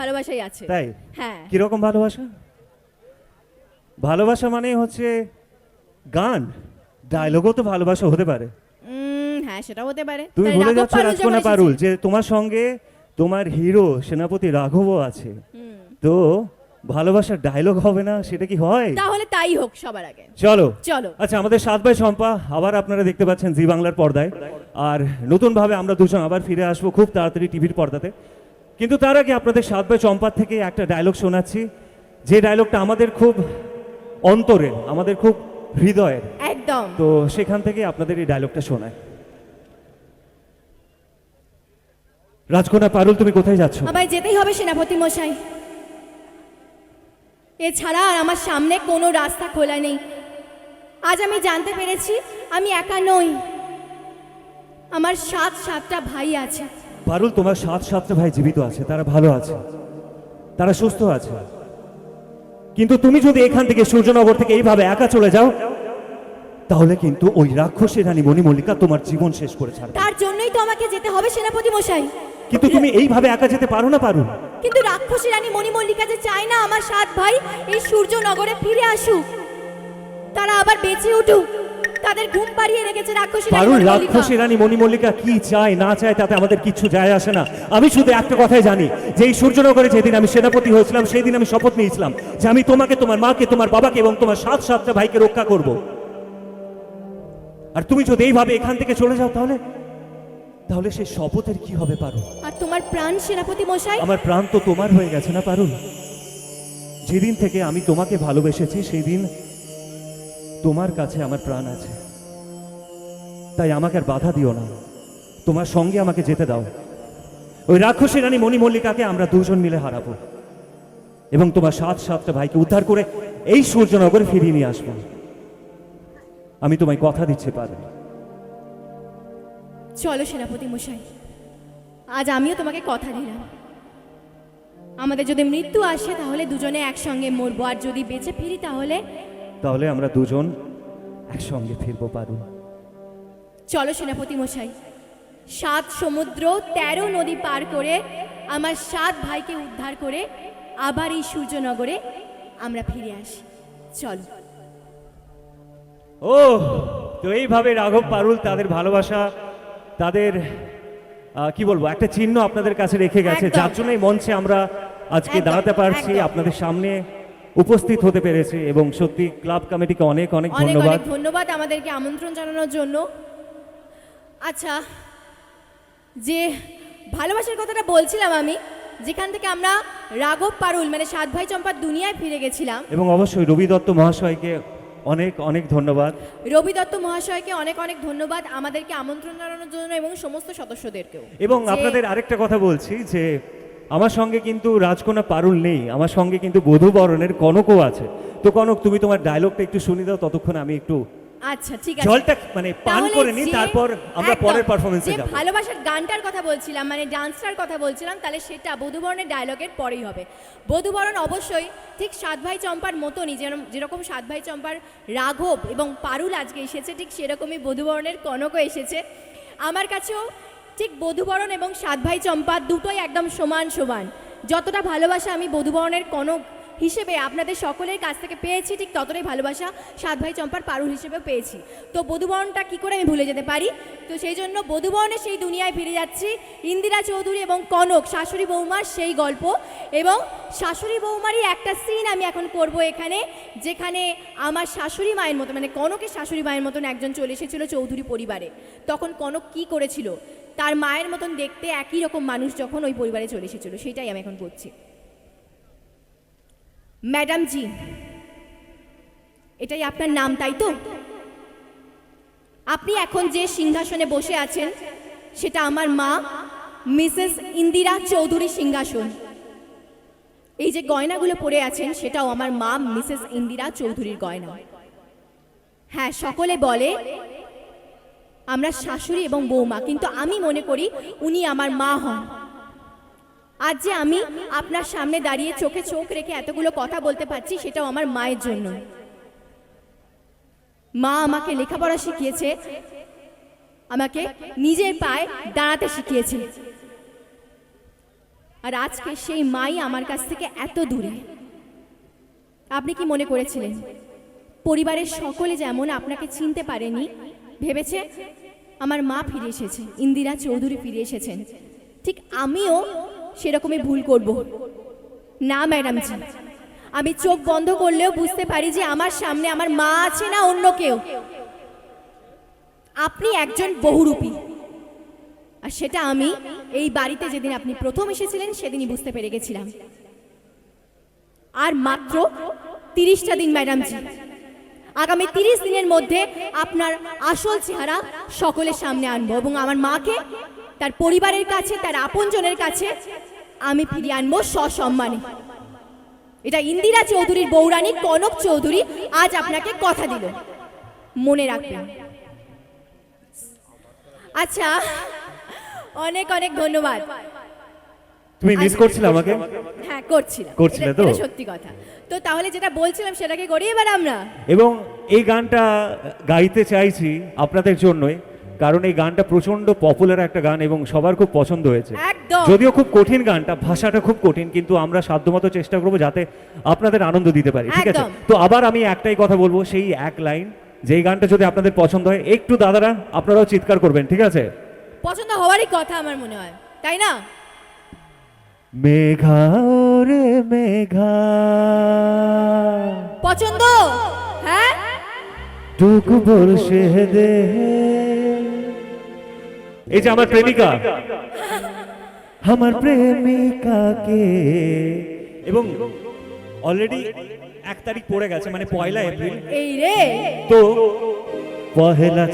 ভালোবাসাই আছে। তাই? হ্যাঁ। কীরকম ভালোবাসা? ভালোবাসা মানে হচ্ছে গান। ডায়লগও তো ভালোবাসা হতে পারে। হ্যাঁ সেটাও হতে পারে। তুমি ভুলে যাচ্ছ পারুল পারুল যে তোমার সঙ্গে তোমার হিরো সেনাপতি রাঘবও আছে। তো ভালোবাসার ডায়লগ হবে না সেটা কি হয়? তাহলে তাই হোক সবার আগে। চলো। চলো। আচ্ছা আমাদের সাত ভাই শম্পা আবার আপনারা দেখতে পাচ্ছেন জি বাংলার পর্দায়। আর নতুনভাবে আমরা দুজন আবার ফিরে আসব খুব তাড়াতাড়ি টিভির পর্দাতে। কিন্তু তার আগে আপনাদের সাত ভাই চম্পার থেকে একটা ডায়লগ শোনাচ্ছি। যে ডায়লগটা আমাদের খুব অন্তরের আমাদের খুব হৃদয়ের। একদম। তো সেখান থেকে আপনাদের এই ডায়লগটা শোনায়। রাজকোনা পারুল তুমি কোথায় যাচ্ছ? আমায় যেতেই হবে সেনাপতি মশাই। এছাড়া আর আমার সামনে কোনো রাস্তা খোলা নেই। আজ আমি জানতে পেরেছি আমি একা নই। আমার সাত সাতটা ভাই আছে। পারুল তোমার সাত সাতটা ভাই জীবিত আছে তারা ভালো আছে তারা সুস্থ আছে। কিন্তু তুমি যদি এখান থেকে সূর্যনগর থেকে এইভাবে একা চলে যাও তাহলে কিন্তু ওই রাক্ষসী রানী মণিমল্লিকা তোমার জীবন শেষ করে ছাড়বে। তার জন্যই তো আমাকে যেতে হবে সেনাপতি মশাই। কিন্তু তুমি এইভাবে একা যেতে পারো না পারুল? কিন্তু রাক্ষসী রানী মণিমল্লিকা যে চায় না আমার সাত ভাই এই সূর্যনগরে ফিরে আসুক তারা আবার বেঁচে উঠুক। তাদের ঘুম পাড়িয়ে রেখেছে রাক্ষসী রানী পারুল রাক্ষসী রানী মণিমল্লিকা কি চায় না চায় তাতে আমাদের কিচ্ছু যায় আসে না। আমি শুধু একটা কথাই জানি যে এই সূর্যনগরে যেদিন আমি সেনাপতি হয়েছিলাম সেই দিন আমি শপথ নিয়েছিলাম যে আমি তোমাকে তোমার মাকে তোমার বাবাকে এবং তোমার সাত সাতটা ভাইকে রক্ষা করব। আর তুমি যদি এইভাবে এখান থেকে চলে যাও তাহলে তাহলে সেই শপথের কি হবে পারুল? আর তোমার প্রাণ সেনাপতি মশাই? আমার প্রাণ তো তোমার হয়ে গেছে না পারুল? যেদিন থেকে আমি তোমাকে ভালোবেসেছি সেই দিন তোমার কাছে আমার প্রাণ আছে। তাই আমাকে আর বাধা দিও না। তোমার সঙ্গে আমাকে যেতে দাও। ওই রাক্ষসী রানী মণিমল্লিকাকে আমরা দুজন মিলে হারাবো। এবং তোমার সাত সাতটা ভাইকে উদ্ধার করে এই সূর্যনগরে ফিরিয়ে নিয়ে আসব। আমি তোমায় কথা দিচ্ছি পারুল চলো সেনাপতি মশাই, আজ আমিও তোমাকে কথা দিলাম। আমাদের যদি মৃত্যু আসে, তাহলে দুজনে একসঙ্গে মরবো। আর যদি বেঁচে ফিরি, তাহলে তাহলে আমরা দুজন একসঙ্গে ফিরবো পারুল। চলো সেনাপতি মশাই। সাত সমুদ্র তেরো নদী পার করে আমার সাত ভাইকে উদ্ধার করে আবার এই সূর্যনগরে আমরা ফিরে আসি। চলো। ও তো এইভাবে রাঘব পারুল তাদের ভালোবাসা তাদের কি বলব একটা চিহ্ন আপনাদের কাছে রেখে গেছে যার জন্যই মঞ্চে আমরা আজকে দাঁড়াতে পারছি আপনাদের সামনে। উপস্থিত হতে পেরেছে এবং সত্যি ক্লাব কমিটিকে অনেক অনেক ধন্যবাদ। ধন্যবাদ আমাদেরকে আমন্ত্রণ জানানোর জন্য। আচ্ছা যে ভালোবাসার কথাটা বলছিলাম আমি যেখান থেকে আমরা রাঘব পারুল মানে সাত ভাই চম্পার দুনিয়ায় ফিরে গেছিলাম। এবং অবশ্যই রবি দত্ত মহাশয়কে অনেক অনেক ধন্যবাদ। রবি দত্ত মহাশয়কে অনেক অনেক ধন্যবাদ আমাদেরকে আমন্ত্রণ জানানোর জন্য এবং সমস্ত সদস্যদেরকেও। এবং আপনাদের আরেকটা কথা বলছি যে আমার সঙ্গে কিন্তু রাজকোনা পারুল নেই আমার সঙ্গে কিন্তু বধূ বরণের কনকও আছে। তো কনক তুমি তোমার ডায়লগটা একটু শুনে দাও ততক্ষণ আমি একটু আচ্ছা ঠিক আছে। জলটা মানে পান করে নিই তারপর আমরা পরের পারফরমেন্সে যাব। ভালোবাসার গানটার কথা বলছিলাম মানে ডান্সটার কথা বলছিলাম তাহলে সেটা বধুবরণের ডায়লগের পরেই হবে। বধুবরণ অবশ্যই ঠিক সাত ভাই চম্পার মতনই যেরকম যেরকম সাত ভাই চম্পার রাঘব এবং পারুল আজকে এসেছে ঠিক সেরকমই বধুবরণের কনকও এসেছে। আমার কাছেও ঠিক বধুবরণ এবং সাত ভাই চম্পা দুটোই একদম সমান সমান। যতটা ভালোবাসা আমি বধুবরণের কনক হিসেবে আপনাদের সকলের কাছ থেকে পেয়েছি, ঠিক ততটাই ভালোবাসা সাত ভাই চম্পার পারুল হিসেবেও পেয়েছি। তো বধুবরণটা কী করে আমি ভুলে যেতে পারি? তো সেই জন্য বধুবরণে সেই দুনিয়ায় ফিরে যাচ্ছি। ইন্দিরা চৌধুরী এবং কনক, শাশুড়ি বৌমার সেই গল্প এবং শাশুড়ি বৌমারই একটা সিন আমি এখন করব এখানে, যেখানে আমার শাশুড়ি মায়ের মতো মানে কনকের শাশুড়ি মায়ের মতন একজন চলে এসেছিল চৌধুরী পরিবারে। তখন কনক কি করেছিল? তার মায়ের মতন দেখতে একই রকম মানুষ যখন ওই পরিবারে চলে এসেছিল, সেটাই আমি এখন করছি ম্যাডাম জি, এটাই আপনার নাম, তাই তো? আপনি এখন যে সিংহাসনে বসে আছেন, সেটা আমার মা, মিসেস ইন্দিরা চৌধুরী সিংহাসন। এই যে গয়নাগুলো পরে আছেন, সেটাও আমার মা, মিসেস ইন্দিরা চৌধুরীর গয়না। হ্যাঁ সকলে বলে আমরা শাশুড়ি এবং বৌমা, কিন্তু আমি মনে করি উনি আমার মা হন। আজ যে আমি আপনার সামনে দাঁড়িয়ে চোখে চোখ রেখে এতগুলো কথা বলতে পারছি, সেটাও আমার মায়ের জন্য। মা আমাকে লেখাপড়া শিখিয়েছে, আমাকে নিজের পায়ে দাঁড়াতে শিখিয়েছে। আর আজকে সেই মাই আমার কাছ থেকে এত দূরে। আপনি কি মনে করেছিলেন, পরিবারের সকলে যেমন আপনাকে চিনতে পারেনি ভেবেছে আমার মা ফিরে এসেছে, ইন্দিরা চৌধুরী ফিরে এসেছেন। ঠিক আমিও সেরকমই ভুল করব। না, ম্যাডাম জি, আমি চোখ বন্ধ করলেও বুঝতে পারি যে আমার সামনে আমার মা আছে না অন্য কেউ। আপনি একজন বহুরূপী। আর সেটা আমি এই বাড়িতে যেদিন আপনি প্রথম এসেছিলেন, সেদিনই বুঝতে পেরে গেছিলাম। আর মাত্র তিরিশটা দিন, ম্যাডাম জি আগামী তিরিশ দিনের মধ্যে আপনার আসল চেহারা সকলের সামনে আনব এবং আমার মাকে, তার পরিবারের কাছে, তার আপনজনের কাছে আমি ফিরিয়ে আনব সসম্মানে। এটা ইন্দিরা চৌধুরীর বৌরানী কনক চৌধুরী আজ আপনাকে কথা দিল। মনে রাখবেন। আচ্ছা অনেক অনেক ধন্যবাদ। তুমি মিস করছিলে আমাকে? হ্যাঁ করছিলাম। করছিলে তো? সত্যি কথা। তো তাহলে যেটা বলছিলাম সেটাকে করি এবার আমরা। এবং এই গানটা গাইতে চাইছি আপনাদের জন্যই কারণ এই গানটা প্রচণ্ড পপুলার একটা গান এবং সবার খুব পছন্দ হয়েছে। যদিও খুব কঠিন গানটা ভাষাটা খুব কঠিন কিন্তু আমরা সাধ্যমতো চেষ্টা করব যাতে আপনাদের আনন্দ দিতে পারি ঠিক আছে? তো আবার আমি একটাই কথা বলব সেই এক লাইন যেই গানটা যদি আপনাদের পছন্দ হয় একটু দাদারা আপনারাও চিৎকার করবেন ঠিক আছে? পছন্দ হওয়ারই কথা আমার মনে হয় তাই না? মেঘা রে মেঘা। পছন্দ? হ্যাঁ? টুকু বর্ষে দে এই যে আমার প্রেমিকা। আমার প্রেমিকাকে। এবং অলরেডি এক তারিখ পড়ে গেছে মানে পয়লা এপ্রিল। এই রে। তো পহেলা